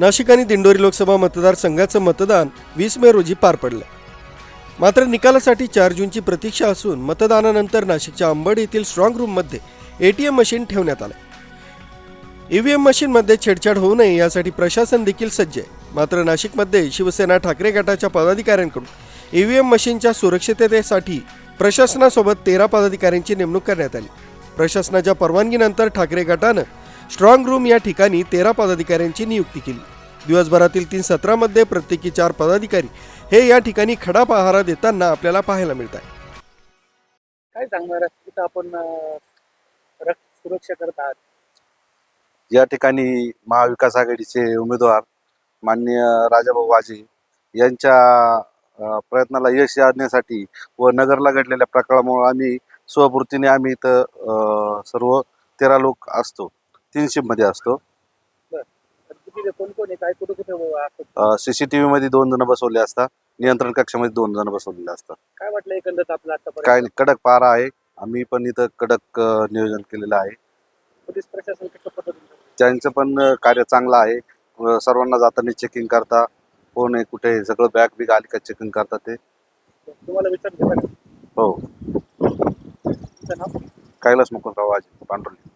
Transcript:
नाशिक आणि दिंडोरी लोकसभा मतदारसंघाचं मतदान वीस मे रोजी पार पडलं. मात्र निकालासाठी चार जूनची प्रतीक्षा असून मतदानानंतर नाशिकच्या अंबड येथील स्ट्रॉंग रूममध्ये एटीएम मशीन ठेवण्यात आलं. ईव्हीएम मशीनमध्ये छेडछाड होऊ नये यासाठी प्रशासन देखील सज्ज आहे. मात्र नाशिकमध्ये शिवसेना ठाकरे गटाच्या पदाधिकाऱ्यांकडून ईव्हीएम मशीनच्या सुरक्षिततेसाठी प्रशासनासोबत तेरा पदाधिकाऱ्यांची नेमणूक करण्यात आली. प्रशासनाच्या परवानगीनंतर ठाकरे गटानं स्ट्रॉंग रूम या ठिकाणी तेरा पदाधिकाऱ्यांची नियुक्ती केली. दिवसभरातील तीन सत्रामध्ये प्रत्येकी चार पदाधिकारी हे या ठिकाणी खडा पहारा देताना आपल्याला पाहायला मिळत आहे. काय सांगणार? तिथं आपण सुरक्षा करत आहात. या ठिकाणी महाविकास आघाडीचे उमेदवार माननीय राजाभाऊ वाजे यांच्या अ, प्रयत्नाला यश आणण्यासाठी व नगरला घडलेल्या प्रकारामुळे आम्ही स्वपूर्तीने आम्ही इथं अ, सर्व तेरा लोक असतो. तीन शिफ्टमध्ये असतो. तर तिथे कोण कोण आहे? काय कुठे कुठे असं सी सी टी व्हीमध्ये दोन जण बसवले असतात. नियंत्रण कक्षामध्ये दोन जण बसवलेले असतात. काय वाटलं एकंदरीत आपलं काय नाही, कडक पारा आहे. आम्ही पण इथं कडक अ, नियोजन केलेलं आहे. पोलीस प्रशासन कसं पद्धतीने त्यांचं पण अ, कार्य चांगलं आहे. अ, सर्वांना जाताना चेकिंग करता. कोण आहे कुठे आहे, सगळं बॅग बिग आली का चेकिंग करता ते. तुम्हाला विचार का? हो. तुमचं नाव? कैलास मुकुंदराव वाजे पांडुर्ली